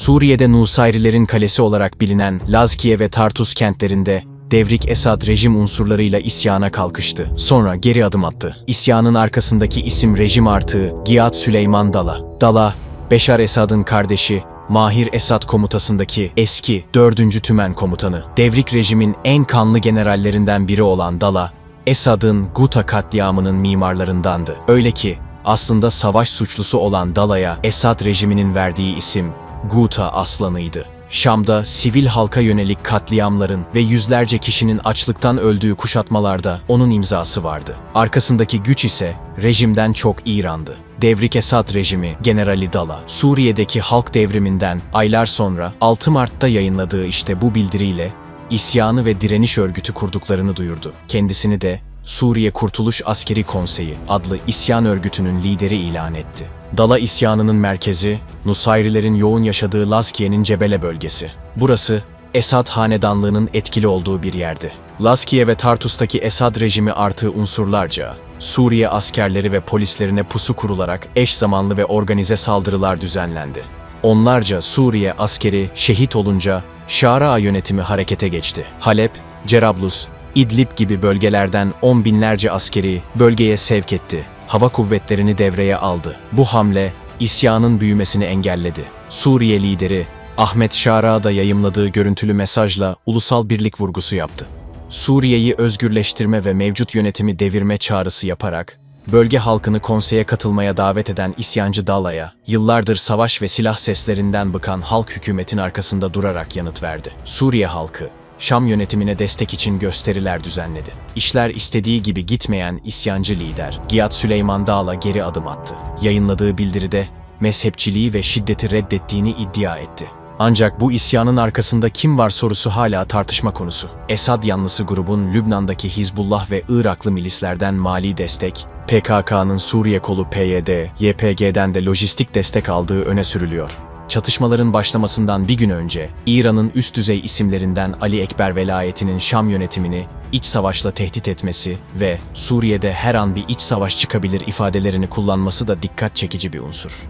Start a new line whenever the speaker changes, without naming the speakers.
Suriye'de Nusayrilerin kalesi olarak bilinen Lazkiye ve Tartus kentlerinde Devrik Esad rejim unsurlarıyla isyana kalkıştı. Sonra geri adım attı. İsyanın arkasındaki isim rejim artığı Giat Süleyman Dala. Dala, Beşar Esad'ın kardeşi, Mahir Esad komutasındaki eski 4. Tümen komutanı. Devrik rejimin en kanlı generallerinden biri olan Dala, Esad'ın Guta katliamının mimarlarındandı. Öyle ki aslında savaş suçlusu olan Dala'ya Esad rejiminin verdiği isim Guta Aslanı'ydı. Şam'da sivil halka yönelik katliamların ve yüzlerce kişinin açlıktan öldüğü kuşatmalarda onun imzası vardı. Arkasındaki güç ise rejimden çok İran'dı. Devrik Esad rejimi Generali Dala, Suriye'deki halk devriminden aylar sonra 6 Mart'ta yayınladığı işte bu bildiriyle isyanı ve direniş örgütü kurduklarını duyurdu. Kendisini de Suriye Kurtuluş Askeri Konseyi adlı isyan örgütünün lideri ilan etti. Dala isyanının merkezi, Nusayrilerin yoğun yaşadığı Laskiye'nin Cebele bölgesi. Burası, Esad hanedanlığının etkili olduğu bir yerdi. Laskiye ve Tartus'taki Esad rejimi artığı unsurlarca, Suriye askerleri ve polislerine pusu kurularak eş zamanlı ve organize saldırılar düzenlendi. Onlarca Suriye askeri şehit olunca Şara yönetimi harekete geçti. Halep, Cerablus, İdlib gibi bölgelerden on binlerce askeri bölgeye sevk etti. Hava kuvvetlerini devreye aldı. Bu hamle isyanın büyümesini engelledi. Suriye lideri Ahmet Şara da yayımladığı görüntülü mesajla ulusal birlik vurgusu yaptı. Suriye'yi özgürleştirme ve mevcut yönetimi devirme çağrısı yaparak bölge halkını konseye katılmaya davet eden isyancı Dala'ya yıllardır savaş ve silah seslerinden bıkan halk hükümetin arkasında durarak yanıt verdi. Suriye halkı Şam yönetimine destek için gösteriler düzenledi. İşler istediği gibi gitmeyen isyancı lider Giat Süleyman Dağla geri adım attı. Yayınladığı bildiride mezhepçiliği ve şiddeti reddettiğini iddia etti. Ancak bu isyanın arkasında kim var sorusu hala tartışma konusu. Esad yanlısı grubun Lübnan'daki Hizbullah ve Iraklı milislerden mali destek, PKK'nın Suriye kolu PYD, YPG'den de lojistik destek aldığı öne sürülüyor. Çatışmaların başlamasından bir gün önce İran'ın üst düzey isimlerinden Ali Ekber velayetinin Şam yönetimini iç savaşla tehdit etmesi ve Suriye'de her an bir iç savaş çıkabilir ifadelerini kullanması da dikkat çekici bir unsur.